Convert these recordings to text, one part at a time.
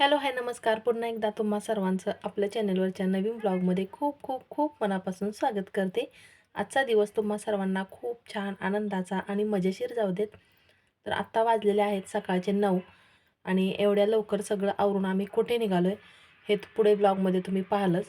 Hello hi नमस्कार. पुन्हा एकदा तुम्हा सर्वांचं आपल्या चॅनलवरच्या नवीन ब्लॉगमध्ये खूप खूप खूप मनापासून स्वागत करते. आजचा दिवस तुम्हा सर्वांना खूप छान आनंदाचा आणि मजेशीर जाऊ देत. तर आत्ता वाजलेले आहेत सकाळचे नऊ आणि एवढ्या लवकर सगळं आवरून आम्ही कुठे निघालो आहे हे पुढे ब्लॉगमध्ये तुम्ही पाहालच.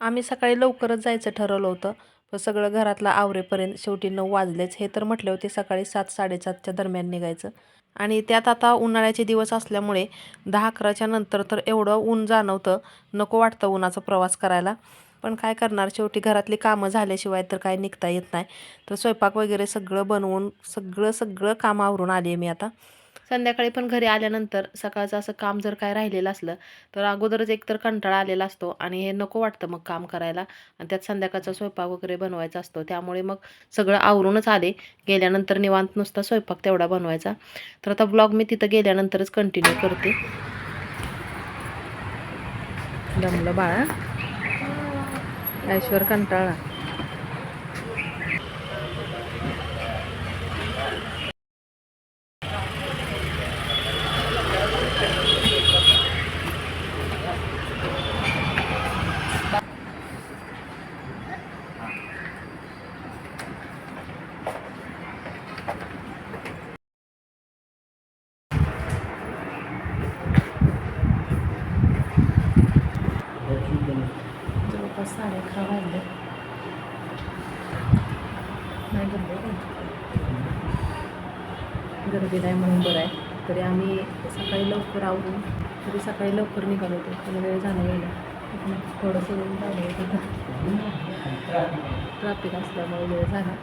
आम्ही सकाळी लवकरच जायचं ठरवलं होतं पण सगळं घरातलं आवरेपर्यंत शेवटी नऊ वाजलेच. हे तर म्हटले होते सकाळी सात साडेसातच्या दरम्यान निघायचं. आणि त्यात आता उन्हाळ्याचे दिवस असल्यामुळे दहा अकराच्या नंतर तर एवढं ऊन जाणवतं नको वाटतं उन्हाचा प्रवास करायला. पण काय करणार शेवटी घरातली कामं झाल्याशिवाय तर काय निघता येत नाही. तर स्वयंपाक वगैरे सगळं बनवून सगळं सगळं काम आवरून आली आहे मी आता. संध्याकाळी पण घरी आल्यानंतर सकाळचं असं काम जर काय राहिलेलं असलं तर अगोदरच एकतर कंटाळा आलेला असतो आणि हे नको वाटतं मग काम करायला. आणि त्यात संध्याकाळचा स्वयंपाक वगैरे बनवायचा असतो. त्यामुळे मग सगळं आवरूनच आले. गेल्यानंतर निवांत नुसता स्वयंपाक तेवढा बनवायचा. तर आता ब्लॉग मी तिथं गेल्यानंतरच कंटिन्यू करते. जमलं बाळा? ऐश्वर कंटाळा जवळपास साडे अकरा वाजले. नाही गर्दी आहे का? गर्दी नाही म्हणून बरं आहे. तरी आम्ही सकाळी लवकर आवडून तरी सकाळी लवकर निघालो होतो. पण वेळ झाला गेला थोडंसं वेळ झालं होतं ट्रॅफिक असल्यामुळे वेळ झाला.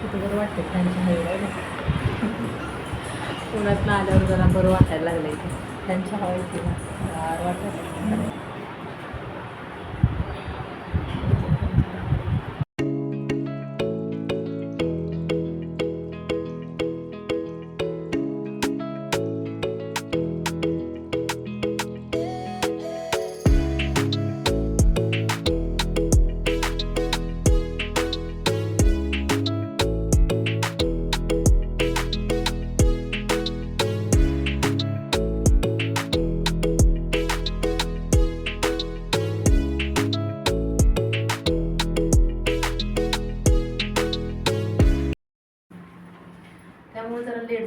तिथं बरं वाटतं त्यांच्या हवेला पुण्यात आल्यावर जरा बरं वाटायला लागलं इथे. त्यांच्या हवाई येते वाटत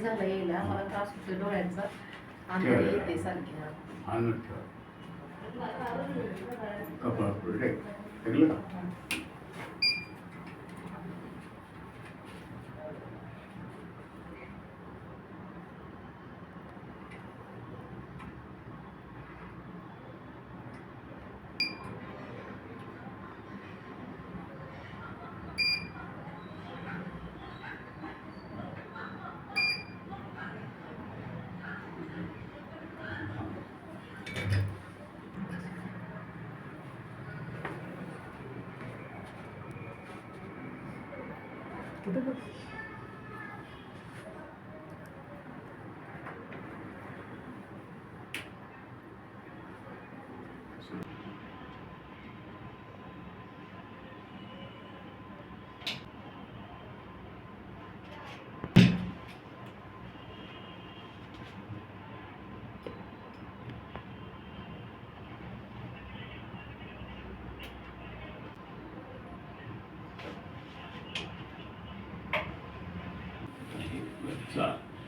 झाला यायला मला त्रास होतो डोळ्यांचा. अंधारी येते सारखी आनंद ठेवा. कपाळ पुढे ऐकलं? का ছোটো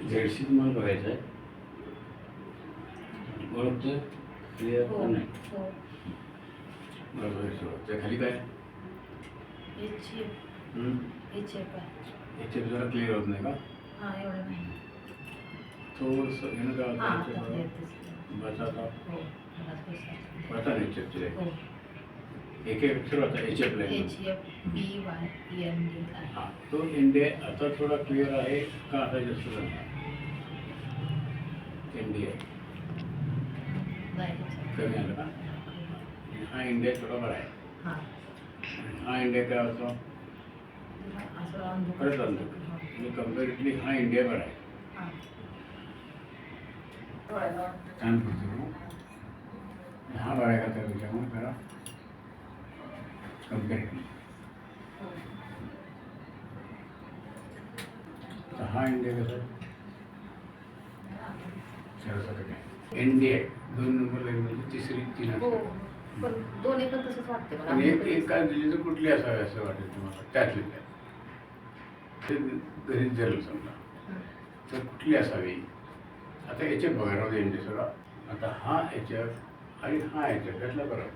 झेडशी तुम्हाला बघायचं आहे ओळखतं क्लिअर हो. नाही. बरोबर त्या खाली काय? याच्यात जरा क्लिअर होत नाही का? हां थोडंसं हां हो बसायचं. बसा नाही याच्यात हो. एक एक अक्षर होता एच एफ लाईन हा तो इंडिया आता थोडा क्लिअर आहे का आता जास्त झाला? इंडिया नाही कमी आलं का? हा इंडिया थोडा बरा आहे. हां. हा इंडिया काय परत कम्पॅरेटिव्हली हा. इंडिया बरा आहे. हां. छान जरा कमी करेल तर हा. इंडिया कसं सरसकट इंडिया दोन नंबर लागली म्हणजे तिसरी तीन हो. पण दोन्ही पण तसंच वाटते पण एक एक काय दिली तर कुठली असावी असं वाटेल तुम्हाला? त्यातली त्यात ते घरीच झालं समजा. तर कुठली असावी? आता याचे बघा राहू दे इंडिया सगळा आता हा याच्यात आणि हा याच्यात त्यातला बरं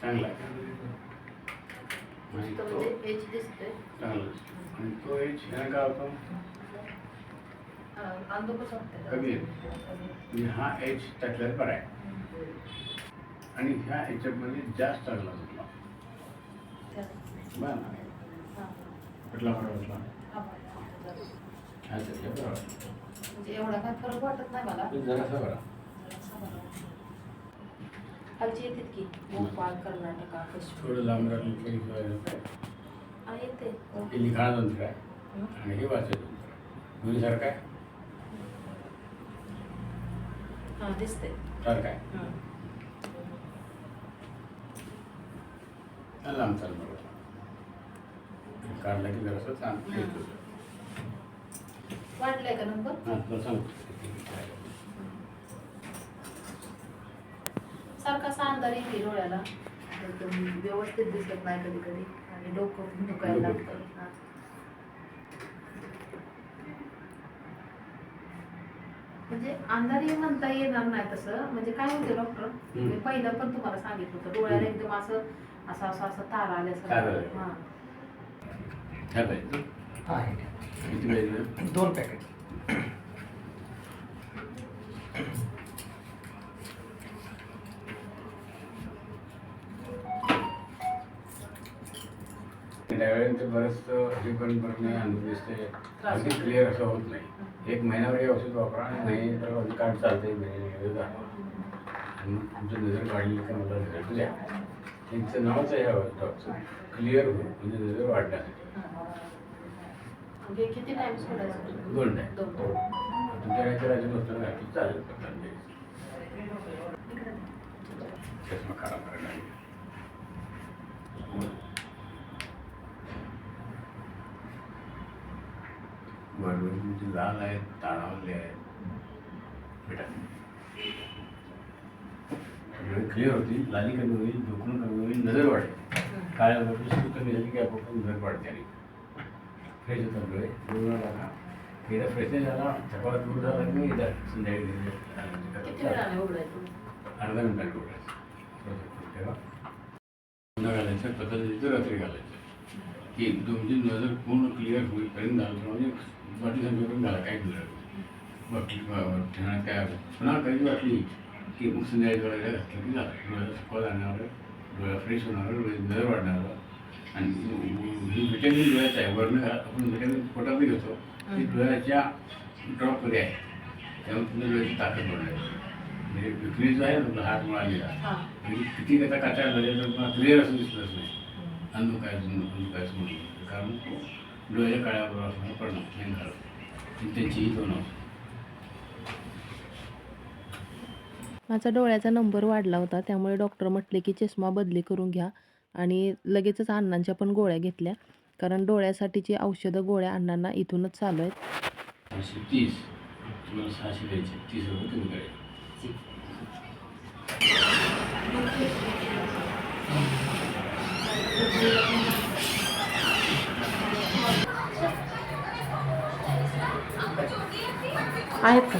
चांगला आहे. आणि तो म्हणजे दिसतोय. चांगला. आणि तो एच ह्यानं काय होतो अंधो कसं वाटतंय कमी आहे म्हणजे हा एच त्यातल्यात बरा आहे. आणि ह्या याच्यामध्ये जास्त बरं. कुठला बरा वाटला? हा त्याच्या म्हणजे एवढा काय फरक वाटत नाही मला. जरासा बरा. खालची येतात की? भोपाळ कर्नाटका काश्मीर. थोडं लांब राहिलं तरी काय येते. लिखाण तंत्र आहे. आणि हे वाचन तंत्र आहे. दोन्ही सारखं आहे? हा दिसते आहे हा. लांब चाल बरोबर काढला की जरासं चांगलं येतो वाढलाय का नंबर? हां तुला सांगतो सारखा असा अंधार येते डोळ्याला. एकदम व्यवस्थित दिसत नाही कधी कधी. आणि डोकं दुखायला डोकं लागतं. हा. म्हणजे अंधारी म्हणता येणार नाही तसं. म्हणजे काय म्हणते डॉक्टर मी पहिलं पण तुम्हाला सांगितलं होतं डोळ्याला एकदम असं असं असं असं तारा तारा आल्यासारखं. आल्या. हा. ह्या पाहिजे आहे. किती पाहिजे दोन पॅकेट त्यावेळेस बरंच हे पण दिसते अगदी क्लिअर असं होत नाही. एक महिनाभर हे औषध वापरा आणि नाही तर अगदी कार्ड चालते महिने जा आणि मग तुमचं नजर वाढली की मला रिझल्ट द्या. त्यांचं नावच आहे डॉक्टर क्लिअर होईल म्हणजे नजर वाढण्यासाठी. म्हणजे किती दोन टाईम दोन तुमच्या नसतं ना की चालेल पकडते चष्मा खराब करायला लागेल. वरून म्हणजे लाल आहेत ताणावले आहेत बेटा क्लिअर होती लाली कमी होईल दुखणं कमी होईल नजर वाढेल काळ्या वस्तू कमी झाली की आपोआप नजर वाढते आणि फ्रेश होतात डोळे डोळा टाका एकदा फ्रेशनेस झाला थकवा दूर झाला की एकदा संध्याकाळी अर्धा मिनिटाने उघडायचं तेव्हा घालायचं पद्धतीचं रात्री घालायचं की तुमची नजर पूर्ण क्लिअर होईपर्यंत घालतो म्हणजे वाटी संध्याकडून घाला काही दुसरं वाटली ठेवण्यात काय अर्थ. पुन्हा कधी वाटली की मग संध्याकाळी डोळ्याला घातलं की झालं. डोळ्याचा थकवा जाणार डोळा फ्रेश होणार नजर वाढणार. आणि ही व्हिटॅमिन डोळ्याचं आहे. वरनं आपण व्हिटॅमिन पोटामध्ये घेतो. ती डोळ्याच्या ड्रॉपमध्ये आहे. त्यामुळे तुमच्या डोळ्याची ताकद वाढणार. म्हणजे विक्रीच आहे तुला हात मिळालेला हा. म्हणजे किती त्याचा काटा झाले तर मला क्लिअर असं दिसलंच नाही. अंधू काय अंधू काय म्हणून. कारण तो डोळ्याच्या काळ्याबरोबर असणारा परिणाम मेन कारण आणि त्यांचीही दोन औषध. माझा डोळ्याचा नंबर वाढला होता त्यामुळे डॉक्टर म्हटले की चष्मा बदली करून घ्या आणि लगेचच अण्णांच्या पण गोळ्या घेतल्या कारण डोळ्यासाठीची औषधं गोळ्या अण्णांना इथूनच चालू आहेत. सहाशे तीस. तुम्हाला सहाशे द्यायचे. तीस रुपये कमी करायचे. आहेत. का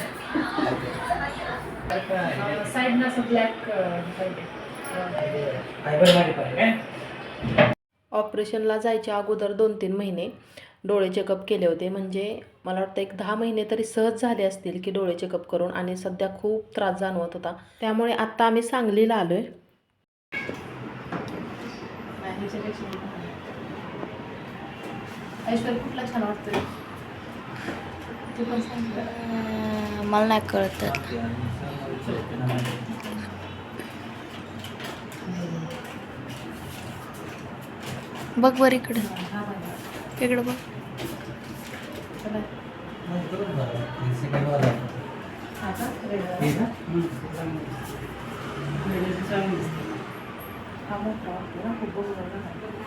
साईडनं असं ब्लॅक ऑपरेशनला जायच्या अगोदर दोन तीन महिने डोळे चेकअप केले होते. म्हणजे मला वाटतं एक दहा महिने तरी सहज झाले असतील की डोळे चेकअप करून आणि सध्या खूप त्रास जाणवत होता. त्यामुळे आत्ता आम्ही सांगलीला आलो आहे कुठला छान वाटतोय? मला नाही कळत बघ बर इकडं. इकडं बघ.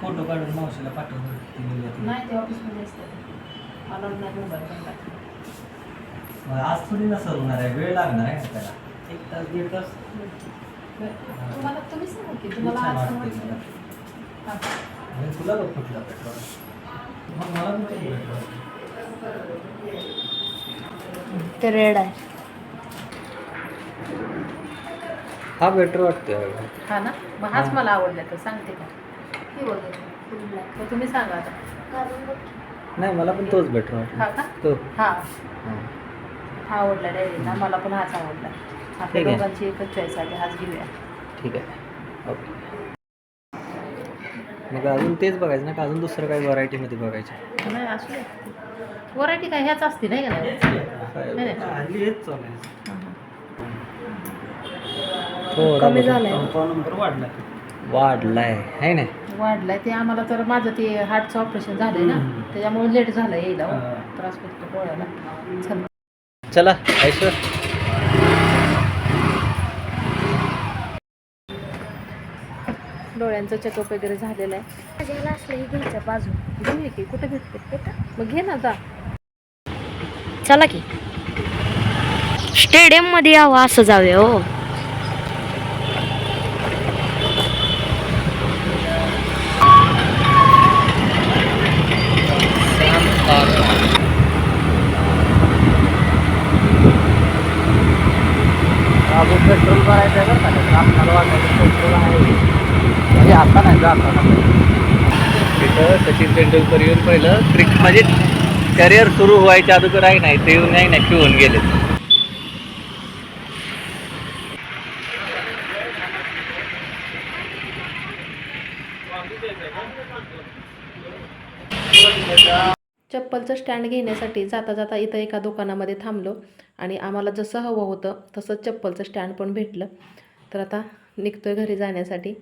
फोटो काढून मावशीला होते. नाही ते ऑफिसमध्ये असतं मला मग आज थोडी नसर होणार आहे वेळ लागणार आहे ना त्याला एक तास दीड तास. तुम्हाला तुम्ही सांगा की तुम्हाला आज वाटते समजलं मला. हां. आणि तुला बघ कुठला पेट्रोल? मग मला पण तो पेट्रोल? ते रेड आहे. हा बेटर वाटतोय हा ना? मग हाच. मला आवडला तर सांगते का? हे वगैरे फुल ब्लॅक मग तुम्ही सांगा आता. नाही मला पण तोच बेटर हा का? तो. हा. हां. हा आवडला डायरीला मला पण हाच आवडला. आपल्या ठीक आहे. दोघांची एकच चॉईस आहे हाच घेऊया. ठीक आहे. ओके. मग अजून तेच बघायचं ना का? अजून दुसरं काही व्हरायटीमध्ये बघायचं? नाही असू दे. व्हरायटी काय? ह्याच असते नाही का? नाही नाही. हल्ली हेच चालू आहे. कमी झालंय. नंबर वाढलाय. वाढलाय आहे ना? वाढलाय. ते आम्हाला तर माझं ते हार्टचं ऑपरेशन झालंय ना. हम्म. त्याच्यामुळे लेट झालं यायला हो. हा. त्रास होतो डोळ्याला चल. चला ऐश्वर. डोळ्यांचं चेकअप वगैरे झालेलं आहे. माझ्याला असलं ही घ्यायच्या बाजू घेऊया की कुठे भेटते कुठं? मग घे ना जा चला की. स्टेडियममध्ये यावं असं जाऊया हो. अजून पेट्रोल भरायचं आहे बरं का त्याचं आपल्याला वाटायचं पेट्रोल आहे. म्हणजे आता नाही जाताना तिथं सचिन तेंडुलकर येऊन पहिलं क्रिकेट म्हणजे करिअर सुरू व्हायच्या अगोदर आहे नाही ते येऊन नाही नक्की होऊन गेले. चप्पलचं स्टँड घेण्यासाठी जाता जाता इथं एका दुकानामध्ये थांबलो. आणि आम्हाला जसं हवं होतं तसंच चप्पलचं स्टँड पण भेटलं. तर आता निघतोय घरी जाण्यासाठी.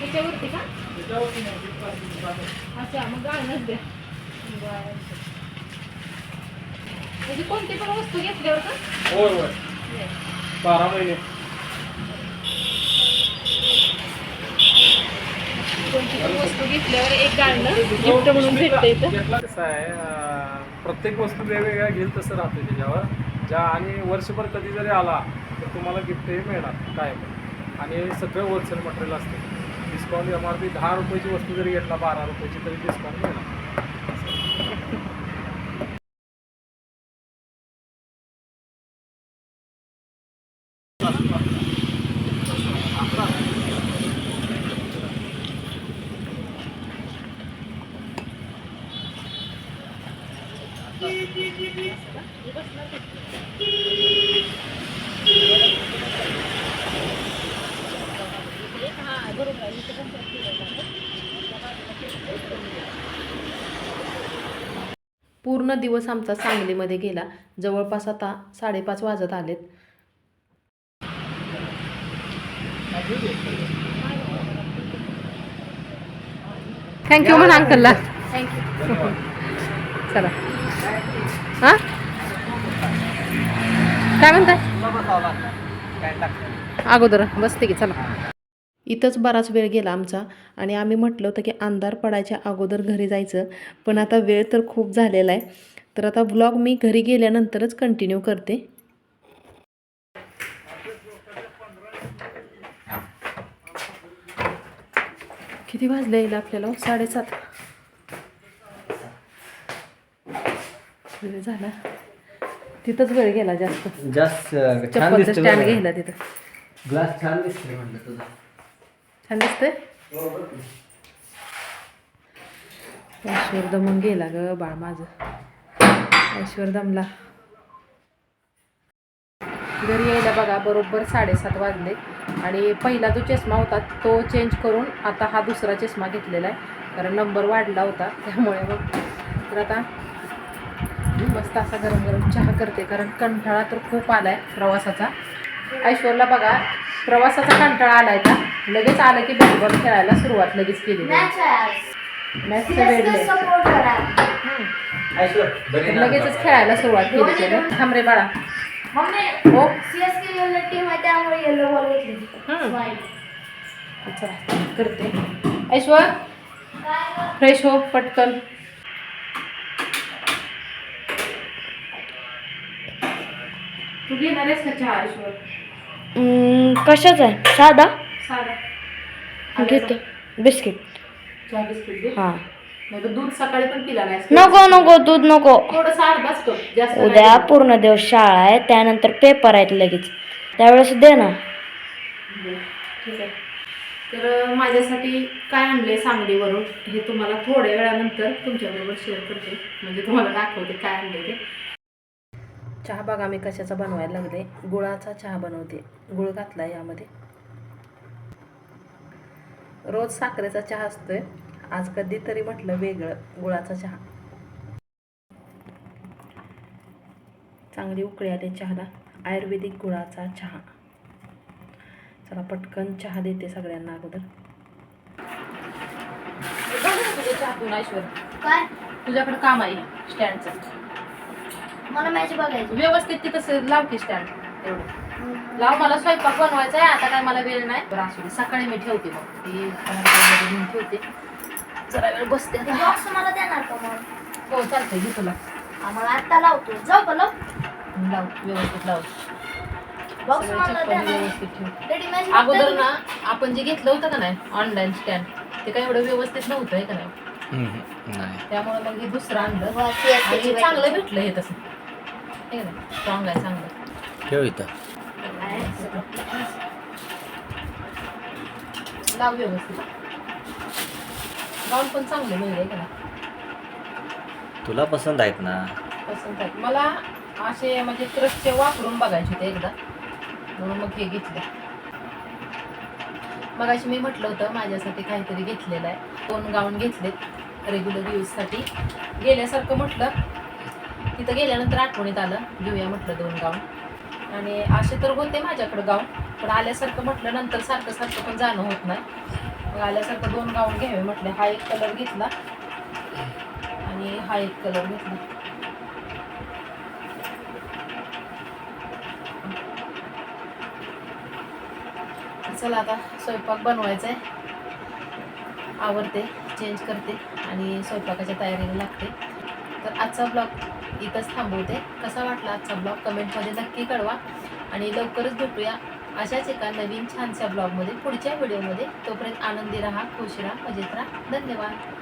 त्याच्यावरती का? अच्छा मग गाळणच द्या. म्हणजे कोणती पण वस्तू घेतल्यावर बारा महिने. कोणती पण वस्तू घेतल्यावर एक गाळणं गिफ्ट म्हणून भेटतं इथं. कसं आहे प्रत्येक वस्तू वेगवेगळ्या घेईल तसं राहते त्याच्यावर. ज्या आणि वर्षभर कधी जरी आला तर तुम्हाला गिफ्टही मिळणार काय आणि सगळं होलसेल मटेरियल असते. डिस्काउंट एम आर पी दहा रुपयाची वस्तू जरी घेतला बारा रुपयाची तरी डिस्काउंट मिळणार. पूर्ण दिवस आमचा सांगलीमध्ये गेला. जवळपास आता साडेपाच वाजत आलेत. थँक्यू म्हणा अंकलला चला. हां? काय म्हणताय? अगोदर. बसते की चला. इथंच बराच वेळ गेला आमचा. आणि आम्ही म्हटलं होतं की अंधार पडायच्या अगोदर घरी जायचं. पण आता वेळ तर खूप झालेला आहे. तर आता ब्लॉग मी घरी गेल्यानंतरच कंटिन्यू करते. किती वाजले येईल आपल्याला? साडेसात. झाला. तिथंच वेळ गेला जास्त. जास्त स्टँड घ्यायला तिथं. ग्लास छान दिसते म्हणलं तुझा. छान दिसतंय ऐश्वर दमून गेला ग बाळ माझं. ऐश्वर दमला घरी यायला बघा बरोबर साडेसात वाजले. आणि पहिला जो चष्मा होता तो चेंज करून आता हा दुसरा चष्मा घेतलेला आहे. कारण नंबर वाढला होता त्यामुळे मग तर आता मस्त असा गरम गरम चहा करते कारण कंठाळा तर खूप आला आहे प्रवासाचा. ऐश्वरला बघा प्रवासाचा कंटाळा आलाय का? लगेच आलं की बरोबर खेळायला सुरुवात लगेच केली मॅचचं वेळ तर लगेचच खेळायला सुरुवात केली त्याने. थांब रे बाळा. मम्मी हो. चला करते. ऐश्वर फ्रेश हो पटकन. तू घेणार आहेस का चहा ऐश्वर? कशाच आहे? साधा? साधा. घेते. बिस्किट. हा. दूध सकाळी पण पिला नाही नको नको दूध नको. उद्या. पूर्ण दिवस शाळा आहे त्यानंतर पेपर आहेत लगेच. त्यावेळेस दे ना. ठीक आहे. तर माझ्यासाठी काय आणले सांगलीवरून हे तुम्हाला थोड्या वेळानंतर तुमच्याबरोबर शेअर करते. म्हणजे तुम्हाला दाखवते काय आणले ते. चहा बघा मी कशाचा बनवायला लागले? गुळाचा चहा बनवते. गुळ घातला यामध्ये. रोज साखरेचा चहा असतोय. आज कधीतरी म्हटलं वेगळं गुळाचा चहा. चांगली उकळी आली चहाला. आयुर्वेदिक गुळाचा चहा. चला पटकन चहा देते सगळ्यांना अगोदर. तुझ्याकडे काम आहे स्टँडचं. मला मॅच बघायची. व्यवस्थित तिथं लाव की स्टँड एवढं लाव मला स्वयंपाक बनवायचा आहे आता काय मला वेळ नाही. बरं असू दे. सकाळी मी ठेवते मग. ती घेऊन ठेवते. जरा वेळ बसते बॉक्स मला देणार का मग? हो चालतंय घे तुला आम्हाला आत्ता लावतो. जाऊ का लाव? लाव व्यवस्थित लाव. बॉक्स मला व्यवस्थित ठेव. अगोदर ना आपण जे घेतलं होतं का नाही ऑनलाईन स्टँड ते काय एवढं व्यवस्थित नव्हतं आहे का नाही? त्यामुळे मग हे दुसरं आणलं. आणि चांगलं भेटलं हे तसं. हे स्ट्रॉंग आहे चांगलं ठेव इथं लाव व्यवस्थित पण चांगले मिळले का तुला पसंत आहेत ना पसंत आहे मला असे म्हणजे क्रशचे वापरून बघायचे होते एकदा म्हणून मग हे घेतलं मग अशी मी म्हटलं होतं माझ्यासाठी काहीतरी घेतलेलं आहे दोन गाऊन घेतलेत रेग्युलर यूजसाठी गेल्यासारखं म्हटलं तिथं गेल्यानंतर आठवणीत आलं. घेऊया म्हटलं दोन गाऊन आणि असे तर होते माझ्याकडं गाऊन पण आल्यासारखं म्हटलं नंतर सारखं सारखं पण जाणं होत नाही. मग आल्यासारखं दोन गाऊन घ्यावे म्हटले. हा एक कलर घेतला. आणि हा एक कलर घेतला. चला आता स्वयंपाक बनवायचा आहे आवडते चेंज करते आणि स्वयंपाकाच्या तयारीला लागते. तर आजचा ब्लॉग इथंच थांबवते. कसा वाटला आजचा ब्लॉग कमेंटमध्ये नक्की कळवा. आणि लवकरच भेटूया अशाच एका नवीन छानशा ब्लॉगमध्ये पुढच्या व्हिडिओमध्ये तोपर्यंत आनंदी राहा खुश राहा मजेत राहा. धन्यवाद.